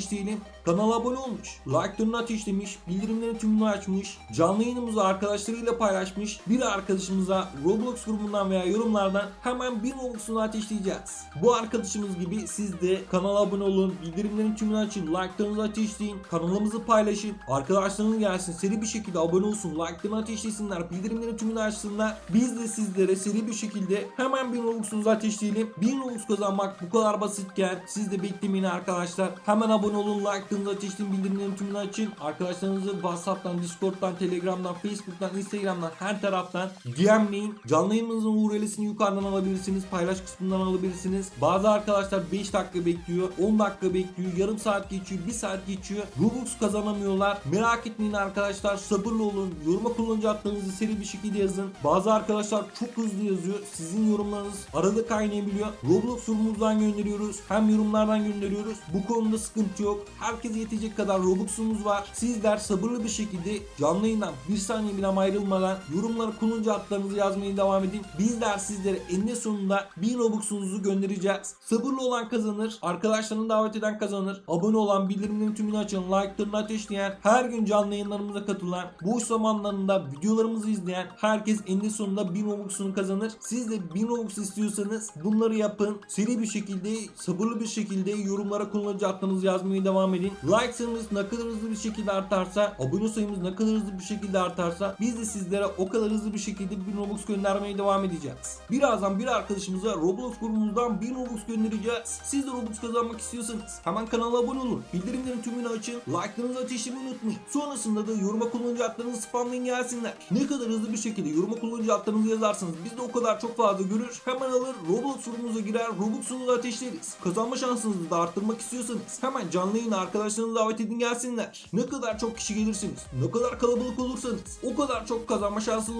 ateşleyelim. Kanala abone olmuş. Like'larını ateşlemiş. Bildirimlerin tümünü açmış. Canlı yayınımızı arkadaşlarıyla paylaşmış. Bir arkadaşımıza Roblox grubundan veya yorumlardan hemen bir Robux'unu ateşleyeceğiz. Bu arkadaşımız gibi siz de kanala abone olun. Bildirimlerin tümünü açın. Like'larınızı ateşleyin. Kanalımızı paylaşın. Arkadaşlarınız gelsin. Seri bir şekilde abone olsun. Like'larını ateşlesinler. Bildirimlerin tümünü açsınlar. Biz de sizlere seri bir şekilde hemen bir Robux'unuzu ateşleyelim. Bir Robux kazanmak bu kadar basitken siz de beklemeyin arkadaşlar. Hemen abone olun. Like'larınızı ateşleyin. Bildirimlerin tümünü açın. Arkadaşlarınızı Whatsapp'tan, Discord'dan, Telegram'dan, Facebook'tan, Instagram'dan her taraftan DM'leyin. Canlı yayınımızın URL'sini yukarıdan alabilirsiniz. Paylaş kısmından alabilirsiniz. Bazı arkadaşlar 5 dakika bekliyor, 10 dakika bekliyor, yarım saat geçiyor, 1 saat geçiyor. Robux kazanamıyorlar. Merak etmeyin arkadaşlar. Sabırlı olun. Yoruma kullanıcı adlarınızı seri bir şekilde yazın. Bazı arkadaşlar çok hızlı yazıyor. Sizin yorumlarınız arada kaynayabiliyor. Roblox yorumumuzdan gönderiyoruz. Hem yorumlardan gönderiyoruz. Bu konuda sıkıntı yok. Herkese yetecek kadar Robux'umuz var. Sizler sabırlı bir şekilde canlı yayından bir saniye bile ayrılmadan yorumlara kullanıcı adlarınızı yazmaya devam edin. Bizler sizlere eninde sonunda 1000 Robux'unuzu göndereceğiz. Sabırlı olan kazanır. Arkadaşlarını davet eden kazanır. Abone olan, bildirimlerin tümünü açan, like'larını ateşleyen, her gün canlı yayınlarımıza katılan, boş zamanlarında videolarımızı izleyen herkes eninde sonunda 1000 Robux'unu kazanır. Siz de 1000 Robux istiyorsanız bunları yapın. Seri bir şekilde, sabırlı bir şekilde yorumlara kullanıcı adlarınızı yazmaya devam edin. Like sayımız ne kadar hızlı bir şekilde artarsa, abone sayımız ne kadar hızlı bir şekilde artarsa biz de sizlere o kadar hızlı bir şekilde 1000 Robux göndermeye devam edeceğiz. Birazdan bir arkadaşımıza Roblox grubumuzdan 1000 Robux göndereceğiz. Siz de Robux kazanmak istiyorsanız hemen kanala abone olun. Bildirimlerin tümünü açın. Like'larınızı ateşlemeyi unutmayın. Sonrasında da yoruma kullanıcı adlarınızı spamlayın gelsinler. Ne kadar hızlı bir şekilde yoruma kullanıcı adlarınızı yazarsanız biz de o kadar çok fazla görür. Hemen alır Roblox grubumuza girer. Robux'unuzu ateşleriz. Kazanma şansınızı da arttırmak istiyorsanız hemen canlı yayına arkadaşlarınızı davet edin gelsinler. Ne kadar çok kişi gelirsiniz, ne kadar kalabalık olursanız o kadar çok kazanma şansınız